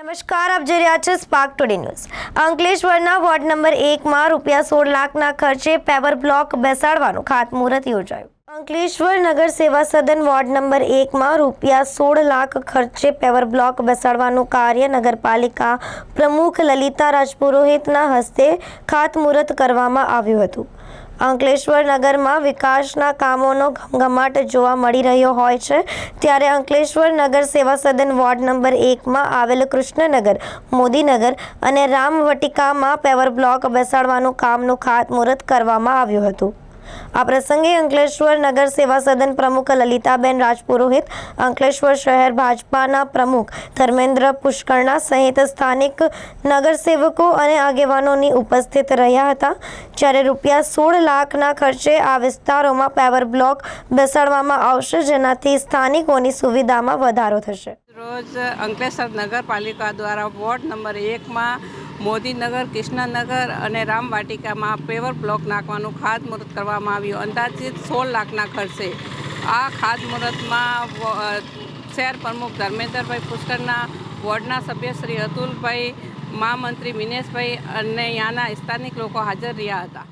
નમસ્કાર, આપ જોઈ રહ્યા છો સ્પાર્ક ટુડે ન્યૂઝ અંકલેશ્વરના વોર્ડ નંબર એકમાં રૂપિયા સોળ લાખના ખર્ચે પેવર બ્લોક બેસાડવાનું ખાતમુહૂર્ત યોજાયું. અંકલેશ્વર નગર સેવા સદન વોર્ડ નંબર એકમાં રૂપિયા સોળ લાખ ખર્ચે પેવર બ્લોક બેસાડવાનું કાર્ય નગરપાલિકા પ્રમુખ લલિતા રાજપુરોહિતના હસ્તે ખાતમુહૂર્ત કરવામાં આવ્યું હતું. અંકલેશ્વર નગરમાં વિકાસના કામોનો ઘમઘમાટ જોવા મળી રહ્યો હોય છે. ત્યારે અંકલેશ્વર નગર સેવા સદન વોર્ડ નંબર એકમાં આવેલ કૃષ્ણનગર, મોદીનગર અને રામવટિકામાં પેવર બ્લોક બેસાડવાનું કામનું ખાતમુહૂર્ત કરવામાં આવ્યું હતું. આ પ્રસંગે અંકલેશ્વર નગર સેવા સદન પ્રમુખ લલિતાબેન રાજપુરોહિત, અંકલેશ્વર શહેર ભાજપાના પ્રમુખ ધર્મેન્દ્ર પુષ્કરણા સહિત સ્થાનિક નગરસેવકો અને આગેવાનોની ઉપસ્થિત રહ્યા હતા. જ્યારે રૂપિયા સોળ લાખના ખર્ચે આ વિસ્તારોમાં પાવર બ્લોક બેસાડવામાં આવશે, જેનાથી સ્થાનિકોની સુવિધામાં વધારો થશે. રોજ અંકલેશ્વર નગરપાલિકા દ્વારા વોર્ડ નંબર એકમાં મોદીનગર, કૃષ્ણનગર અને રામવાટિકામાં પેવર બ્લોક નાખવાનું ખાતમુહૂર્ત કરવામાં આવ્યું. અંદાજિત સોળ લાખના ખર્ચે આ ખાતમુહૂર્તમાં શહેર પ્રમુખ ધર્મેન્દ્રભાઈ પુષ્કરના વોર્ડના સભ્ય શ્રી અતુલભાઈ મહામંત્રી મિનેશભાઈ અને ત્યાંના સ્થાનિક લોકો હાજર રહ્યા હતા.